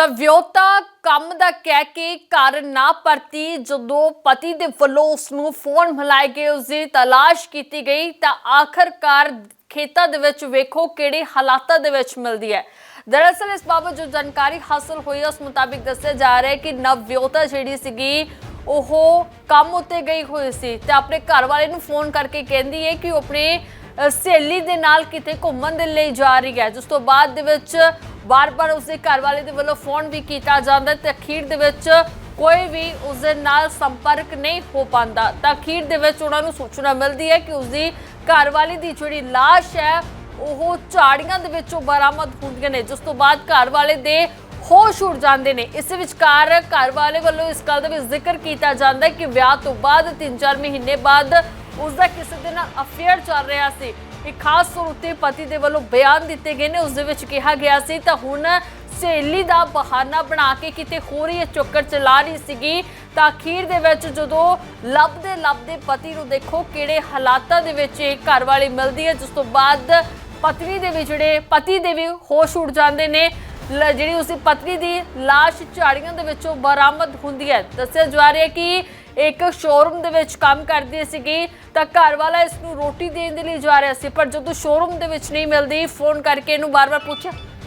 ਤਾਂ ਵਿਆਹੁਤਾ ਕੰਮ ਦਾ ਕਹਿ ਕੇ ਘਰ ਨਾ ਪਰਤੀ। ਜਦੋਂ ਪਤੀ ਦੇ ਵੱਲੋਂ ਉਸ ਨੂੰ ਫੋਨ ਮਿਲਾਏ ਗਏ ਉਸ ਦੀ ਤਲਾਸ਼ ਕੀਤੀ ਗਈ, ਤਾਂ ਆਖਰਕਾਰ ਖੇਤਾਂ ਦੇ ਵਿੱਚ ਵੇਖੋ ਕਿਹੜੇ ਹਾਲਾਤਾਂ ਦੇ ਵਿੱਚ ਮਿਲਦੀ ਹੈ। ਦਰਅਸਲ, ਇਸ ਬਾਬਤ ਜੋ ਜਾਣਕਾਰੀ ਹਾਸਲ ਹੋਈ ਹੈ, ਉਸ ਮੁਤਾਬਿਕ ਦੱਸਿਆ ਜਾ ਰਿਹਾ ਹੈ ਕਿ ਨਵਵਿਆਹੁਤਾ ਜਿਹੜੀ ਸੀਗੀ, ਉਹ ਕੰਮ ਉੱਤੇ ਗਈ ਹੋਈ ਸੀ ਤੇ ਆਪਣੇ ਘਰ ਵਾਲੇ ਨੂੰ ਫੋਨ ਕਰਕੇ ਕਹਿੰਦੀ ਹੈ ਕਿ ਉਹ ਆਪਣੇ ਸਹੇਲੀ ਦੇ ਨਾਲ ਕਿਤੇ ਘੁੰਮਣ ਦੇ ਲਈ ਜਾ ਰਹੀ ਹੈ। ਜਿਸ ਤੋਂ ਬਾਅਦ ਦੇ ਵਿੱਚ ਬਾਰ-ਬਾਰ ਉਸਦੇ ਘਰ ਵਾਲੇ ਦੇ ਵੱਲੋਂ ਫੋਨ ਵੀ ਕੀਤਾ ਜਾਂਦਾ ਤੇ ਅਖੀਰ ਦੇ ਵਿੱਚ ਕੋਈ ਵੀ ਉਸਦੇ ਨਾਲ ਸੰਪਰਕ ਨਹੀਂ ਹੋ ਪਾਉਂਦਾ। ਤਾਂ ਅਖੀਰ ਦੇ ਵਿੱਚ ਉਹਨਾਂ ਨੂੰ ਸੂਚਨਾ ਮਿਲਦੀ ਹੈ ਕਿ ਉਸਦੀ ਘਰਵਾਲੀ ਦੀ ਜਿਹੜੀ ਲਾਸ਼ ਹੈ, ਉਹ ਝਾੜੀਆਂ ਦੇ ਵਿੱਚੋਂ ਬਰਾਮਦ ਹੁੰਦੀਆਂ ਨੇ। ਜਿਸ ਤੋਂ ਬਾਅਦ ਘਰ ਵਾਲੇ ਦੇ ਹੋਸ਼ ਉੱਡ ਜਾਂਦੇ ਨੇ। ਇਸ ਵਿਚਕਾਰ ਘਰ ਵਾਲੇ ਵੱਲੋਂ ਇਸ ਗੱਲ ਦਾ ਵੀ ਜ਼ਿਕਰ ਕੀਤਾ ਜਾਂਦਾ ਹੈ ਕਿ ਵਿਆਹ ਤੋਂ ਬਾਅਦ 3-4 ਮਹੀਨੇ ਬਾਅਦ ਉਸ ਦਾ ਕਿਸੇ ਦੇ ਨਾਲ ਅਫੇਅਰ ਚੱਲ ਰਿਹਾ ਸੀ। ਇੱਕ ਖਾਸ ਤੌਰ ਉੱਤੇ ਪਤੀ ਦੇ ਵੱਲੋਂ ਬਿਆਨ ਦਿੱਤੇ ਗਏ ਨੇ। ਉਸ ਦੇ ਵਿੱਚ ਕਿਹਾ ਗਿਆ ਸੀ, ਤਾਂ ਹੁਣ ਸਹੇਲੀ ਦਾ ਬਹਾਨਾ ਬਣਾ ਕੇ ਕਿਤੇ ਹੋਰ ਹੀ ਇਹ ਚੱਕਰ ਚਲਾ ਰਹੀ ਸੀਗੀ। ਤਾਂ ਅਖੀਰ ਦੇ ਵਿੱਚ ਜਦੋਂ ਲੱਭਦੇ ਲੱਭਦੇ ਪਤੀ ਨੂੰ ਦੇਖੋ ਕਿਹੜੇ ਹਾਲਾਤਾਂ ਦੇ ਵਿੱਚ ਇਹ ਘਰ ਵਾਲੀ ਮਿਲਦੀ ਹੈ, ਜਿਸ ਤੋਂ ਬਾਅਦ ਪਤਨੀ ਦੇ ਵੀ ਜਿਹੜੇ ਪਤੀ ਦੇ ਵੀ ਹੋਸ਼ ਉੱਡ ਜਾਂਦੇ ਨੇ। ਲ- ਜਿਹੜੀ ਉਸਦੀ ਪਤਨੀ ਦੀ ਲਾਸ਼ ਝਾੜੀਆਂ ਦੇ ਵਿੱਚੋਂ ਬਰਾਮਦ ਹੁੰਦੀ ਹੈ। ਦੱਸਿਆ ਜਾ ਰਿਹਾ ਕਿ ਇੱਕ ਸ਼ੋਰੂਮ ਦੇ ਵਿੱਚ ਕੰਮ ਕਰਦੀ ਸੀਗੀ, ਤਾਂ ਘਰ ਵਾਲਾ ਇਸ ਨੂੰ ਰੋਟੀ ਦੇਣ ਦੇ ਲਈ ਜਾ ਰਿਹਾ ਸੀ, ਪਰ ਜਦੋਂ ਸ਼ੋਰੂਮ ਦੇ ਵਿੱਚ ਨਹੀਂ ਮਿਲਦੀ ਫੋਨ ਕਰਕੇ ਇਹਨੂੰ ਬਾਰ-ਬਾਰ ਪੁੱਛ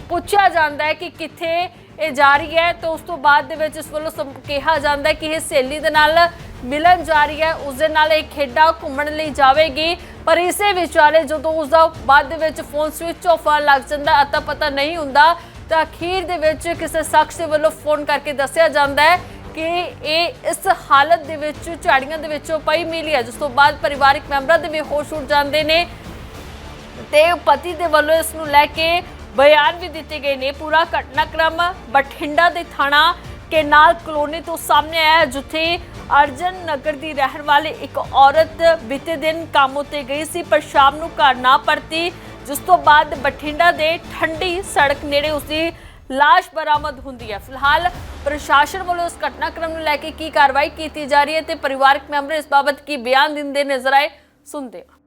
ਪੁੱਛਿਆ ਜਾਂਦਾ ਹੈ ਕਿ ਕਿੱਥੇ ਇਹ ਜਾ ਰਹੀ ਹੈ, ਤਾਂ ਉਸ ਤੋਂ ਬਾਅਦ ਦੇ ਵਿੱਚ ਇਸ ਵੱਲੋਂ ਸਮ- ਕਿਹਾ ਜਾਂਦਾ ਹੈ ਕਿ ਇਹ ਸਹੇਲੀ ਦੇ ਨਾਲ ਮਿਲਣ ਜਾ ਰਹੀ ਹੈ, ਉਸ ਦੇ ਨਾਲ ਇਹ ਖੇਡਾਂ ਘੁੰਮਣ ਲਈ ਜਾਵੇਗੀ। ਪਰ ਇਸੇ ਵਿਚਾਲੇ ਜਦੋਂ ਉਸ ਦਾ ਬਾਅਦ ਦੇ ਵਿੱਚ ਫੋਨ ਸਵਿਚ ਆਫ ਲੱਗ ਜਾਂਦਾ ਅਤਾ ਪਤਾ ਨਹੀਂ ਹੁੰਦਾ ਤਾਂ ਅਖੀਰ ਦੇ ਵਿੱਚ ਕਿਸੇ ਸ਼ਖਸ ਦੇ ਵੱਲੋਂ ਫੋਨ ਕਰਕੇ ਦੱਸਿਆ ਜਾਂਦਾ ਹੈ ਕਿ ਇਹ ਇਸ ਹਾਲਤ ਦੇ ਵਿੱਚ, ਝਾੜੀਆਂ ਦੇ ਵਿੱਚੋਂ ਪਈ ਮਿਲੀ ਹੈ, ਜਿਸ ਤੋਂ ਬਾਅਦ ਪਰਿਵਾਰਕ ਮੈਂਬਰਾਂ ਦੇ ਵੀ ਹੋਸ਼ ਉੱਡ ਜਾਂਦੇ ਨੇ ਤੇ ਪਤੀ ਦੇ ਵੱਲੋਂ ਇਸ ਨੂੰ ਲੈ ਕੇ ਬਿਆਨ ਵੀ ਦਿੱਤੇ ਗਏ ਨੇ। ਪੂਰਾ ਘਟਨਾਕ੍ਰਮ ਬਠਿੰਡਾ ਦੇ ਥਾਣਾ ਕੇਨਾਲ ਕਲੋਨੀ ਤੋਂ ਸਾਹਮਣੇ ਆਇਆ ਜਿੱਥੇ ਅਰਜਨ ਨਗਰ ਦੀ ਰਹਿਣ ਵਾਲੀ ਇੱਕ ਔਰਤ ਬੀਤੇ ਦਿਨ ਕੰਮ ਉਤੇ ਗਈ ਸੀ, ਪਰ ਸ਼ਾਮ ਨੂੰ ਘਰ ਨਾ ਪਰਤੀ। ਜਿਸ ਤੋਂ ਬਾਅਦ ਬਠਿੰਡਾ ਦੇ ਠੰਡੀ ਸੜਕ ਨੇੜੇ ਉਸਦੀ ਲਾਸ਼ ਬਰਾਮਦ ਹੁੰਦੀ ਹੈ। ਫਿਲਹਾਲ ਪ੍ਰਸ਼ਾਸਨ ਵੱਲੋਂ ਇਸ ਘਟਨਾਕ੍ਰਮ ਨੂੰ ਲੈ ਕੇ ਕੀ ਕਾਰਵਾਈ ਕੀਤੀ ਜਾ ਰਹੀ ਹੈ ਤੇ ਪਰਿਵਾਰਕ ਮੈਂਬਰ ਇਸ ਬਾਬਤ ਕੀ ਬਿਆਨ ਦਿੰਦੇ ਨਜ਼ਰ ਆਏ, ਸੁਣਦੇ ਹਾਂ।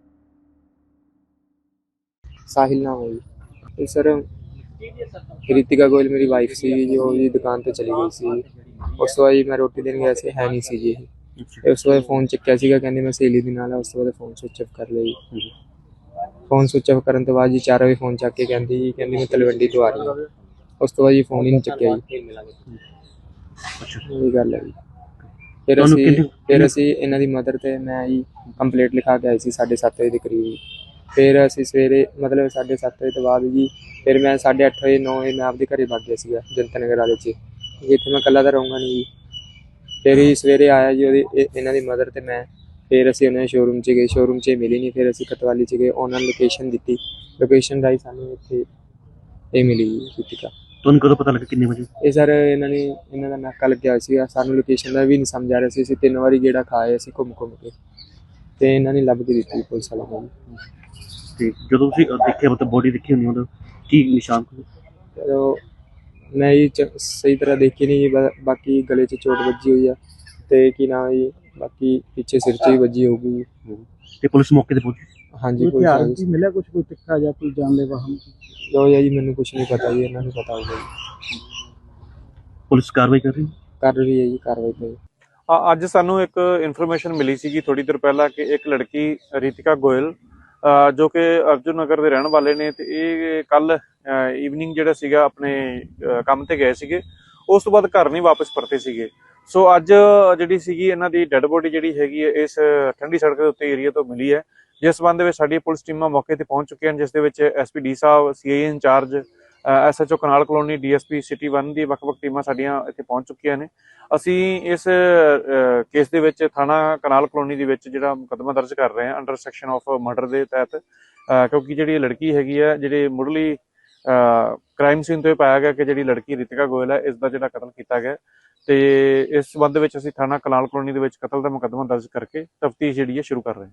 ਸਾਹਿਲ ਨਾਮ ਹੈ ਜੀ। ਸਰ, ਰਿਤਿਕਾ ਗੋਇਲ ਮੇਰੀ ਵਾਈਫ ਸੀ ਜੋ ਜੀ ਦੁਕਾਨ ਤੇ ਚਲੀ ਗਈ ਸੀ। ਉਸ ਤੋਂ ਬਾਅਦ ਜੀ ਮੈਂ ਰੋਟੀ ਦੇਣ ਗਿਆ ਸੀ, ਹੈ ਨਹੀਂ ਸੀ ਜੀ ਉਸ ਤੋਂ ਬਾਅਦ ਫੋਨ ਚੱਕਿਆ ਸੀਗਾ, ਕਹਿੰਦੇ ਮੈਂ ਸਹੇਲੀ ਦੇ ਨਾਲ ਉਸ ਤੋਂ ਬਾਅਦ ਫੋਨ ਸੁਇਚ ਆਫ ਕਰ ਲਿਆ ਫੋਨ ਸੁਇਚ ਆਫ ਕਰਨ ਤੋਂ ਬਾਅਦ ਜੀ 4 ਵਜੇ ਫੋਨ ਚੱਕ ਕੇ ਕਹਿੰਦੀ ਜੀ ਕਹਿੰਦੀ ਮੈਂ ਤਲਵੰਡੀ ਤੋਂ ਆ ਰਹੀ ਹਾਂ। ਉਸ ਤੋਂ ਬਾਅਦ ਜੀ ਫੋਨ ਹੀ ਨਹੀਂ ਚੱਕਿਆ ਜੀ। ਇਹ ਗੱਲ ਹੈ ਜੀ। ਫਿਰ ਅਸੀਂ ਫਿਰ ਅਸੀਂ ਇਹਨਾਂ ਦੀ ਮਦਰ ਤੇ ਮੈਂ ਜੀ ਕੰਪਲੀਟ ਲਿਖਾ ਕੇ ਆਈ ਸੀ 7:30 ਵਜੇ ਦੇ ਕਰੀਬ ਜੀ। ਫਿਰ ਅਸੀਂ ਸਵੇਰੇ ਮਤਲਬ 7:30 ਵਜੇ ਤੋਂ ਬਾਅਦ ਜੀ ਫਿਰ ਮੈਂ 8:30 ਵਜੇ 9 ਵਜੇ ਮੈਂ ਆਪਦੇ ਘਰੇ ਵਗ ਗਿਆ ਸੀਗਾ ਜਨਤਾ ਨਗਰ ਵਾਲੇ 'ਚ। ਜਿੱਥੇ ਮੈਂ ਇਕੱਲਾ ਤਾਂ ਰਹੂੰਗਾ ਨਹੀਂ ਜੀ। ਫਿਰ ਹੀ ਸਵੇਰੇ ਆਇਆ ਜੀ ਉਹਦੀ ਇਹ- ਇਹਨਾਂ ਦੀ ਮਦਰ ਤੇ ਮੈਂ ਫਿਰ ਅਸੀਂ ਉਹਨਾਂ ਦੇ ਸ਼ੋਰੂਮ 'ਚ ਗਏ ਸ਼ੋਰੂਮ 'ਚ ਮਿਲੀ ਨਹੀਂ ਫਿਰ ਅਸੀਂ ਕਤਵਾਲੀ 'ਚ ਗਏ ਉਹਨਾਂ ਨੂੰ ਲੋਕੇਸ਼ਨ ਦਿੱਤੀ। ਲੋਕੇਸ਼ਨ ਰਾਈ ਸਾਨੂੰ ਇੱਥੇ ਇਹ ਮਿਲੀ ਰਿਤਿਕਾ ਤੁਹਾਨੂੰ ਕਦੋਂ ਪਤਾ ਲੱਗਾ ਕਿੰਨੇ ਵਜੇ? ਇਹ ਸਰ ਇਹਨਾਂ ਨੇ ਇਹਨਾਂ ਦਾ ਨਾਕਾ ਲੱਗਿਆ ਹੋਇਆ ਸੀਗਾ ਸਾਨੂੰ ਲੋਕੇਸ਼ਨ ਦਾ ਵੀ ਨਹੀਂ ਸਮਝ ਆ ਰਿਹਾ ਸੀ ਅਸੀਂ ਤਿੰਨ ਵਾਰੀ ਗੇੜਾ ਖਾਏ ਅਸੀਂ ਘੁੰਮ ਘੁੰਮ ਕੇ। ਤੇ ਇਹਨਾਂ ਨੇ ਲੱਭ ਕੇ ਦਿੱਤੀ ਪੁਲਿਸ ਵਾਲਿਆਂ ਨੇ। ਤੇ ਜਦੋਂ ਤੁਸੀਂ ਦੇਖਿਆ ਮਤਲਬ ਬੋਡੀ ਦੇਖੀ ਹੁੰਦੀ ਉਹਦਾ ਕੀ ਨਿਸ਼ਾਨ ਸੀ? ਚਲੋ ਮੈਂ ਇਹ ਸਹੀ ਤਰ੍ਹਾਂ ਦੇਖੀ ਨਹੀਂ ਬਾਕੀ ਗਲੇ 'ਚ ਚੋਟ ਵੱਜੀ ਹੋਈ ਆ। ਤੇ ਕੀ ਨਾਮ ਹੈ ਜੀ? ਬਾਕੀ ਪਿੱਛੇ ਸਿਰ 'ਚ ਵੱਜੀ ਹੋਊਗੀ। ਤੇ ਪੁਲਿਸ ਮੌਕੇ ਤੇ ਪਹੁੰਚੀ? ਹਾਂਜੀ ਕੋਈ ਹਥਿਆਰ ਕੀ ਮਿਲਿਆ ਕੁਝ ਕੋਈ ਤਿੱਖਾ ਜਾਂ ਕੋਈ ਜਾਨਲੇਵਾ ਹਮ ਲੋ ਜੀ ਮੈਨੂੰ ਕੁਝ ਨਹੀਂ ਪਤਾ ਜੀ ਇਹਨਾਂ ਨੂੰ ਪਤਾ ਹੋਊਗਾ ਜੀ। ਪੁਲਿਸ ਕਾਰਵਾਈ ਕਰ ਰਹੀ ਹੈ? ਕਰ ਰਹੀ ਹੈ ਜੀ ਕਾਰਵਾਈ ਤੇ। ਅੱਜ ਸਾਨੂੰ ਇੱਕ ਇਨਫੋਰਮੇਸ਼ਨ ਮਿਲੀ ਸੀਗੀ ਥੋੜੀ ਦੇਰ ਪਹਿਲਾਂ ਕਿ ਇੱਕ ਲੜਕੀ ਰਿਤਿਕਾ ਗੋਇਲ ਜੋ ਕਿ ਅਰਜੁਨ ਨਗਰ ਦੇ ਰਹਿਣ ਵਾਲੇ ਨੇ ਤੇ ਇਹ ਕੱਲ ਈਵਨਿੰਗ ਜਿਹੜਾ ਸੀਗਾ ਆਪਣੇ ਕੰਮ ਤੇ ਗਏ ਸੀਗੇ। ਉਸ ਤੋਂ ਬਾਅਦ ਘਰ ਨਹੀਂ ਵਾਪਸ ਪਰਤੇ ਸੀਗੇ। ਸੋ ਅੱਜ ਜਿਹੜੀ ਸੀਗੀ ਇਹਨਾਂ ਦੀ ਡੈੱਡ ਬੋਡੀ ਜਿਹੜੀ ਹੈਗੀ ਹੈ, ਇਸ ਠੰਡੀ ਸੜਕ ਦੇ ਉੱਤੇ ਏਰੀਆ ਤੋਂ ਮਿਲੀ ਹੈ। ਜਿਸ ਸੰਬੰਧ ਵਿੱਚ ਸਾਡੀ ਪੁਲਿਸ ਟੀਮਾਂ ਮੌਕੇ ਤੇ ਪਹੁੰਚ ਚੁੱਕੀਆਂ ਹਨ, ਜਿਸ ਦੇ ਵਿੱਚ ਐਸਪੀ ਡੀ ਸਾਹਿਬ CI incharge SHO canal colony DSP city 1 ਦੀ ਵੱਖ-ਵੱਖ ਟੀਮਾਂ ਸਾਡੀਆਂ ਇੱਥੇ ਪਹੁੰਚ ਚੁੱਕੀਆਂ ਨੇ। ਅਸੀਂ ਇਸ ਕੇਸ ਦੇ ਵਿੱਚ ਥਾਣਾ ਕਨਾਲ ਕਲੋਨੀ ਦੇ ਵਿੱਚ ਜਿਹੜਾ ਮੁਕੱਦਮਾ ਦਰਜ ਕਰ ਰਹੇ ਹਾਂ ਅੰਡਰ ਸੈਕਸ਼ਨ ਆਫ ਮਰਡਰ ਦੇ ਤਹਿਤ ਕਿਉਂਕਿ ਜਿਹੜੀ ਲੜਕੀ ਹੈਗੀ ਹੈ, ਜਿਹੜੇ ਮੁੱਢਲੀ ਕ੍ਰਾਈਮ ਸੀਨ ਤੋਂ ਇਹ ਪਾਇਆ ਗਿਆ ਕਿ ਜਿਹੜੀ ਲੜਕੀ ਰਿਤਿਕਾ ਗੋਇਲ ਹੈ ਇਸ ਦਾ ਜਿਹੜਾ ਕਤਲ ਕੀਤਾ ਗਿਆ ਤੇ ਇਸ ਸੰਬੰਧ ਵਿੱਚ ਅਸੀਂ ਥਾਣਾ ਕਲਾਲ ਕਲੋਨੀ ਦੇ ਵਿੱਚ ਕਤਲ ਦਾ ਮੁਕੱਦਮਾ ਦਰਜ ਕਰਕੇ ਤਫਤੀਸ਼ ਜਿਹੜੀ ਹੈ ਸ਼ੁਰੂ ਕਰ ਰਹੇ ਹਾਂ।